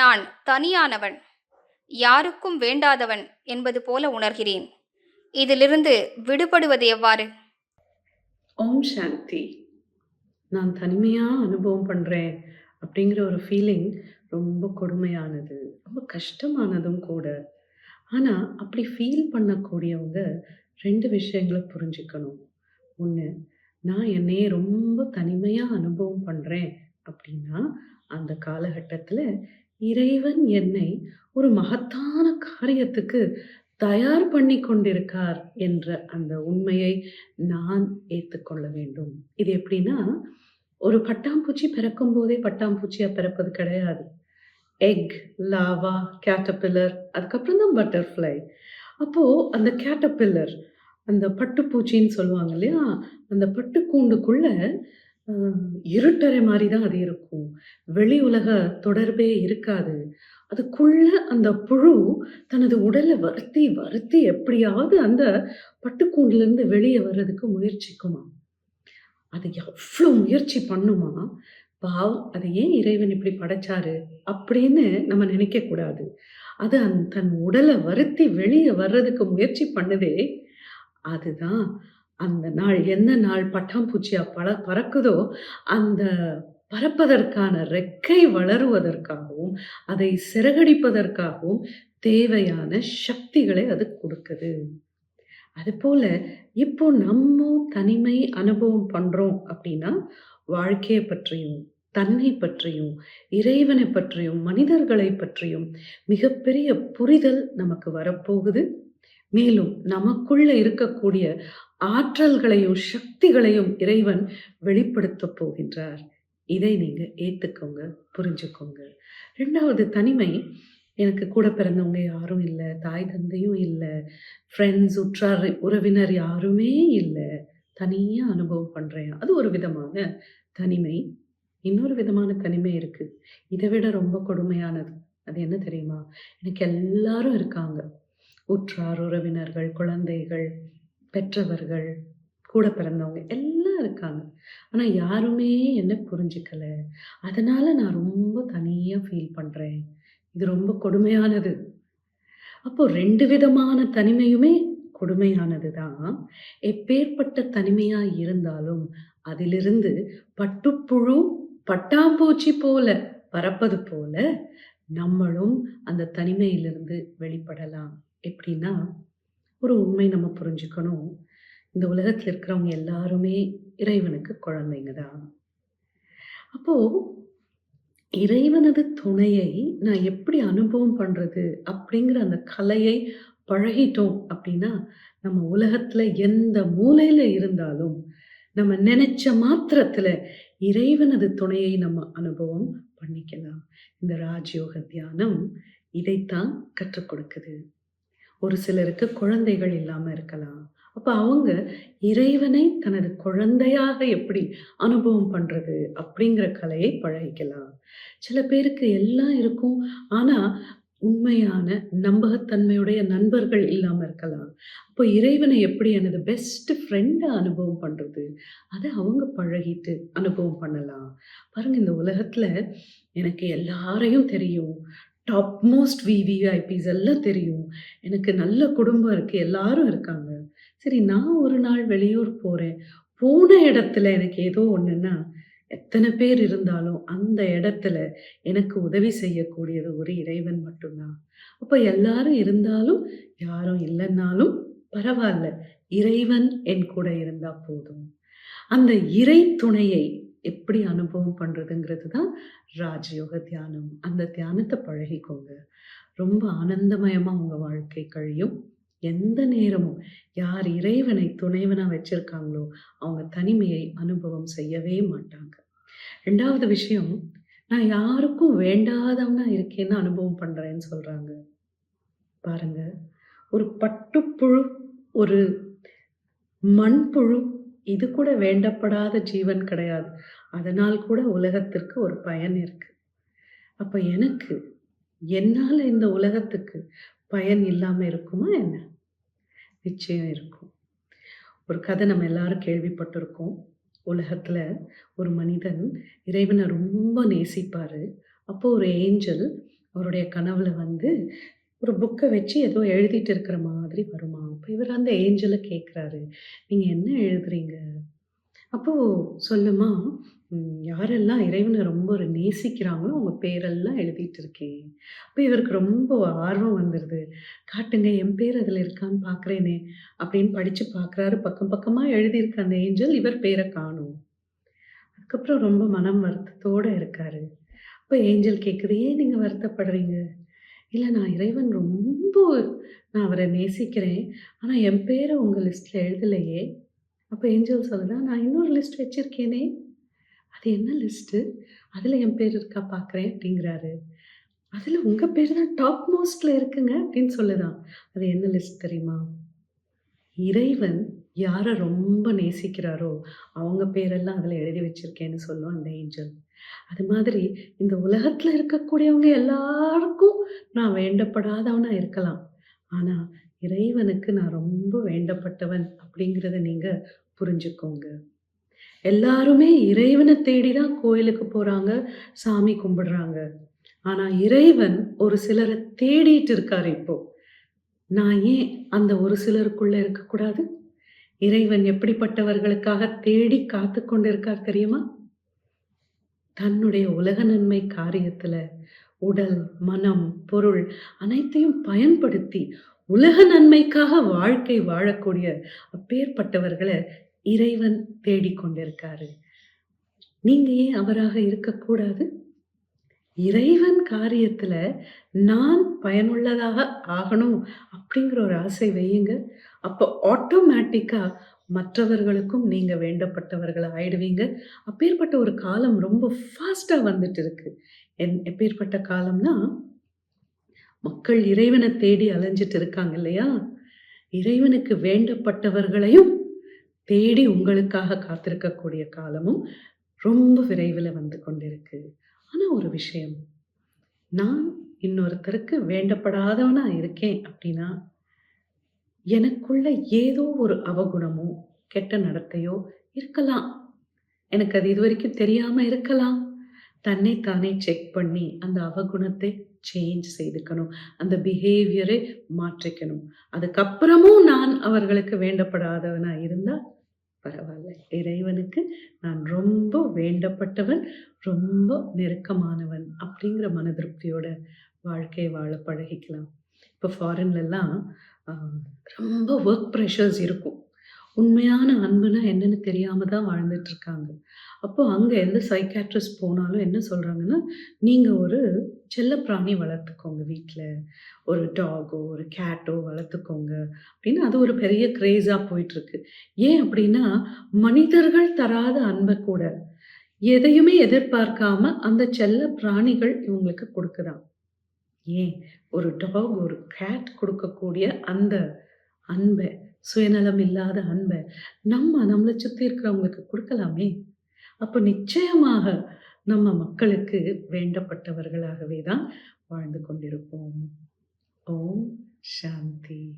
நான் தனியானவன் யாருக்கும் வேண்டாதவன் என்பது போல உணர்கிறேன். இதிலிருந்து விடுபடுவது எவ்வாறு? ஓம் சாந்தி. நான் தனிமையாக அனுபவம் பண்ணுறேன் அப்படிங்கிற ஒரு ஃபீலிங் ரொம்ப கொடுமையானது ரொம்ப கஷ்டமானதும் கூட. ஆனால் அப்படி ஃபீல் பண்ணக்கூடியவங்க ரெண்டு விஷயங்களை புரிஞ்சுக்கணும். ஒன்று நான் என்னையே ரொம்ப தனிமையாக அனுபவம் பண்ணுறேன் அப்படின்னா அந்த காலகட்டத்தில் இறைவன் என்னை ஒரு மகத்தான காரியத்துக்கு தயார் பண்ணி கொண்டிருக்கார் என்ற அந்த உண்மையை நான் ஏற்றுக்கொள்ள வேண்டும். இது எப்படின்னா ஒரு பட்டாம்பூச்சி பிறக்கும் போதே பட்டாம்பூச்சியா பிறப்பது கிடையாது. எக் லாவா கேட்டபில்லர் அதுக்கப்புறம் தான் பட்டர்ஃப்ளை அப்போ அந்த கேட்டபில்லர் அந்த பட்டுப்பூச்சின்னு சொல்லுவாங்க இல்லையா? அந்த பட்டுக்கூண்டுக்குள்ள இருட்டறை மாதிரி தான் அது இருக்கும். வெளி உலக தொடர்பே இருக்காது. அதுக்குள்ள அந்த புழு தனது உடலை வருத்தி வருத்தி எப்படியாவது அந்த பட்டுக்கூண்டிலிருந்து வெளியே வர்றதுக்கு முயற்சிக்குமா? அது எவ்வளோ முயற்சி பண்ணுமா? பாவ் அது ஏன் இறைவன் இப்படி படைச்சாரு அப்படின்னு நம்ம நினைக்க கூடாது. அது அந் தன் உடலை வருத்தி வெளியே வர்றதுக்கு முயற்சி பண்ணுதே. அதுதான் அந்த நாள் எந்த நாள் பட்டாம்பூச்சியா பல பறக்குதோ அந்த பறப்பதற்கான ரெக்கை வளருவதற்காகவும் அதை சிறகடிப்பதற்காகவும் தேவையான சக்திகளை அது கொடுக்குது. அதுபோல இப்போ நம்ம தனிமை அனுபவம் பண்றோம் அப்படின்னா வாழ்க்கையை பற்றியும் தன்னை பற்றியும் இறைவனை பற்றியும் மனிதர்களை பற்றியும் மிகப்பெரிய புரிதல் நமக்கு வரப்போகுது. மேலும் நமக்குள்ள இருக்கக்கூடிய ஆற்றல்களையும் சக்திகளையும் இறைவன் வெளிப்படுத்த போகின்றார். இதை நீங்க ஏத்துக்கோங்க புரிஞ்சுக்கோங்க. ரெண்டாவது தனிமை. எனக்கு கூட பிறந்தவங்க யாரும் இல்லை தாய் தந்தையும் இல்லை ஃப்ரெண்ட்ஸ் உற்றார் உறவினர் யாருமே இல்லை. தனியாக அனுபவம் பண்ணுறேன் அது ஒரு விதமான தனிமை. இன்னொரு விதமான தனிமை இருக்குது இதை விட ரொம்ப கொடுமையானது. அது என்ன தெரியுமா? எனக்கு எல்லாரும் இருக்காங்க. உற்றார் உறவினர்கள் குழந்தைகள் பெற்றவர்கள் கூட பிறந்தவங்க எல்லாம் இருக்காங்க. ஆனால் யாருமே என்ன புரிஞ்சுக்கலை. அதனால நான் ரொம்ப தனியாக ஃபீல் பண்ணுறேன் இது ரொம்ப கொடுமையானது. அப்போ ரெண்டு விதமான தனிமையுமே கொடுமையானது தான் எப்பேற்பட்ட தனிமையாக இருந்தாலும் அதிலிருந்து பட்டுப்புழு பட்டாம்பூச்சி போல பறப்பது போல நம்மளும் அந்த தனிமையிலிருந்து வெளிப்படலாம். எப்படின்னா ஒரு உண்மை நம்ம புரிஞ்சுக்கணும். இந்த உலகத்தில் இருக்கிறவங்க எல்லாருமே இறைவனுக்கு குழந்தைங்க தான் அப்போ இறைவனது துணையை நான் எப்படி அனுபவம் பண்றது அப்படிங்கிற அந்த கலையை பழகிட்டோம் அப்படின்னா நம்ம உலகத்துல எந்த மூலையில இருந்தாலும் நம்ம நினைச்ச மாத்திரத்துல இறைவனது துணையை நம்ம அனுபவம் பண்ணிக்கலாம். இந்த ராஜயோக தியானம் இதைத்தான் கற்றுக் கொடுக்குது. ஒரு சிலருக்கு குழந்தைகள் இல்லாமல் இருக்கலாம். அப்போ அவங்க இறைவனை தனது குழந்தையாக எப்படி அனுபவம் பண்ணுறது அப்படிங்கிற கலையை பழகிக்கலாம். சில பேருக்கு எல்லாம் இருக்கும். ஆனால் உண்மையான நம்பகத்தன்மையுடைய நண்பர்கள் இல்லாமல் இருக்கலாம். அப்போ இறைவனை எப்படி எனது பெஸ்ட் ஃப்ரெண்டை அனுபவம் பண்ணுறது அதை அவங்க பழகிட்டு அனுபவம் பண்ணலாம். பாருங்கள் இந்த உலகத்தில் எனக்கு எல்லாரையும் தெரியும். டாப் மோஸ்ட் விவிஐபிஸ் எல்லாம் தெரியும். எனக்கு நல்ல குடும்பம் இருக்குது எல்லாரும் இருக்காங்க. சரி நான் ஒரு நாள் வெளியூர் போகிறேன் போன இடத்துல எனக்கு ஏதோ ஒன்றுன்னா எத்தனை பேர் இருந்தாலும் அந்த இடத்துல எனக்கு உதவி செய்யக்கூடியது ஒரு இறைவன் மட்டும்தான். அப்போ எல்லாரும் இருந்தாலும் யாரும் இல்லைன்னாலும் பரவாயில்ல. இறைவன் என் கூட இருந்தால் போதும். அந்த இறை துணையை எப்படி அனுபவம் பண்ணுறதுங்கிறது தான் ராஜயோக தியானம். அந்த தியானத்தை பழகிக்கோங்க. ரொம்ப ஆனந்தமயமாக உங்கள் வாழ்க்கை கழியும். எந்த நேரமும் யார் இறைவனை துணைவனாக வச்சிருக்காங்களோ அவங்க தனிமையை அனுபவம் செய்யவே மாட்டாங்க. ரெண்டாவது விஷயம் நான் யாருக்கும் வேண்டாதவனா இருக்கேன்னு அனுபவம் பண்ணுறேன்னு சொல்கிறாங்க பாருங்க. ஒரு பட்டுப்புழு ஒரு மண்புழு இது கூட வேண்டப்படாத ஜீவன் கிடையாது. அதனால் கூட உலகத்திற்கு ஒரு பயன் இருக்கு. அப்ப எனக்கு என்னால் இந்த உலகத்துக்கு பயன் இல்லாமல் இருக்குமா என்ன? நிச்சயம் இருக்கும். ஒரு கதை நம்ம எல்லாரும் கேள்விப்பட்டிருக்கோம். உலகத்துல ஒரு மனிதன் இறைவனை ரொம்ப நேசிப்பாரு. அப்போ ஒரு ஏஞ்சல் அவருடைய கனவுல வந்து ஒரு புக்கை வச்சு ஏதோ எழுதிட்டு இருக்கிற மாதிரி வருமா. அப்போ இவர் அந்த ஏஞ்சலை கேட்குறாரு. நீங்கள் என்ன எழுதுறீங்க?" அப்போது சொல்லுமா, யாரெல்லாம் இறைவனை ரொம்ப ஒரு நேசிக்கிறாங்களோ, அவங்க பேரெல்லாம் எழுதிட்டு இருக்கேன். அப்போ இவருக்கு ரொம்ப ஆர்வம் வந்துடுது "காட்டுங்க என் பேர் அதில் இருக்கான்னு பார்க்குறேனே" அப்படின்னு படித்து பார்க்குறாரு. பக்கம் பக்கமாக எழுதியிருக்க அந்த ஏஞ்சல் இவர் பேரை காணும் அதுக்கப்புறம் ரொம்ப மனம் வருத்தத்தோட இருக்காரு. அப்போ ஏஞ்சல் கேட்குது, "ஏன் வருத்தப்படுறீங்க?" இல்லை நான் இறைவன் ரொம்ப நான் அவரை நேசிக்கிறேன். ஆனால் என் பேரை உங்கள் லிஸ்ட்டில் எழுதலையே." அப்போ ஏஞ்சல் சொல்லுதா, "நான் இன்னொரு லிஸ்ட் வச்சுருக்கேனே "அது என்ன லிஸ்ட்டு? அதில் என் பேர் இருக்கா பார்க்குறேன்." அப்படிங்கிறாரு. அதில் உங்கள் பேர் தான் டாப் மோஸ்டில் இருக்குங்க." அப்படின்னு சொல்லுதான் அது என்ன லிஸ்ட் தெரியுமா? இறைவன் யாரை ரொம்ப நேசிக்கிறாரோ, அவங்க பேரெல்லாம் அதில் எழுதி வச்சிருக்கேன்னு சொல்லும் அந்த ஏஞ்சல். அது மாதிரி இந்த உலகத்துல இருக்கக்கூடியவங்க எல்லாருக்கும் நான் வேண்டப்படாதவனா இருக்கலாம். ஆனா இறைவனுக்கு நான் ரொம்ப வேண்டப்பட்டவன் அப்படிங்கிறத நீங்க புரிஞ்சுக்கோங்க. எல்லாருமே இறைவனை தேடி தான் கோயிலுக்கு போறாங்க, சாமி கும்பிடுறாங்க. ஆனா இறைவன் ஒரு சிலரை தேடிட்டு இருக்கார் இப்போ. நான் ஏன் அந்த ஒரு சிலருக்குள்ள இருக்கக்கூடாது? இறைவன் எப்படிப்பட்டவர்களுக்காக தேடி காத்துக் கொண்டிருக்கார் தெரியுமா? தன்னுடைய உலக நன்மை காரியத்துல உடல், மனம், பொருள் அனைத்தையும் பயன்படுத்தி உலக நன்மைக்காக வாழ்க்கை வாழக்கூடிய அப்பேற்பட்டவர்களை இறைவன் தேடிக்கொண்டிருக்காரு நீங்க ஏன் அவராக இருக்கக்கூடாது? இறைவன் காரியத்துல நான் பயனுள்ளதாக ஆகணும் அப்படிங்கிற ஒரு ஆசை வையுங்க. அப்போ ஆட்டோமேட்டிக்கா மற்றவர்களுக்கும் நீங்க வேண்டப்பட்டவர்கள் ஆயிடுவீங்க. அப்பேற்பட்ட ஒரு காலம் ரொம்ப ஃபாஸ்ட்டாக வந்துட்டு இருக்கு. என் எப்பேற்பட்ட காலம்னா, மக்கள் இறைவனை தேடி அலைஞ்சிட்டு இருக்காங்க இல்லையா? இறைவனுக்கு வேண்டப்பட்டவர்களையும் தேடி உங்களுக்காக காத்திருக்கக்கூடிய காலமும் ரொம்ப விரைவில் வந்து கொண்டிருக்கு. ஆனால் ஒரு விஷயம், நான் இன்னொருத்தருக்கு வேண்டப்படாதவனா இருக்கேன் அப்படின்னா, எனக்குள்ள ஏதோ ஒரு அவகுணமோ, கெட்ட நடத்தையோ இருக்கலாம். எனக்கு அது இதுவரைக்கும் தெரியாம இருக்கலாம். தன்னை தானே செக் பண்ணி அந்த அவகுணத்தை சேஞ்ச் செய்துக்கணும். அந்த பிஹேவியரை மாற்றிக்கணும். அதுக்கப்புறமும் நான் அவர்களுக்கு வேண்டப்படாதவனா இருந்தா பரவாயில்ல இறைவனுக்கு நான் ரொம்ப வேண்டப்பட்டவன், ரொம்ப நெருக்கமானவன் அப்படிங்கிற மன திருப்தியோட வாழ்க்கையை வாழ பழகிக்கலாம். இப்போ ஃபாரின்லலாம் ரொம்ப ஒர்க் ப்ரெஷர்ஸ் இருக்கும். உண்மையான அன்புனா என்னன்னு தெரியாம தான் வாழ்ந்துட்டு இருக்காங்க. அப்போ எந்த சைக்காட்ரிஸ்ட் போனாலும் என்ன சொல்கிறாங்கன்னா நீங்கள் ஒரு செல்லப்பிராணி வளர்த்துக்கோங்க வீட்டில் ஒரு டாகோ, ஒரு கேட்டோ வளர்த்துக்கோங்க." அப்படின்னு அது ஒரு பெரிய க்ரேஸாக போயிட்டுருக்கு. ஏன் அப்படின்னா, மனிதர்கள் தராத அன்பை கூட, எதையுமே எதிர்பார்க்காம அந்த செல்ல பிராணிகள் இவங்களுக்கு கொடுக்குதான் ஏன் ஒரு டாக், ஒரு கேட் கொடுக்கக்கூடிய அந்த அன்பை சுயநலம் இல்லாத அன்பை நம்ம நம்மளை சுற்றி இருக்கிறவங்களுக்கு கொடுக்கலாமே அப்போ நிச்சயமாக நம்ம மக்களுக்கு வேண்டப்பட்டவர்களாகவே தான் வாழ்ந்து கொண்டிருப்போம். ஓம் சாந்தி.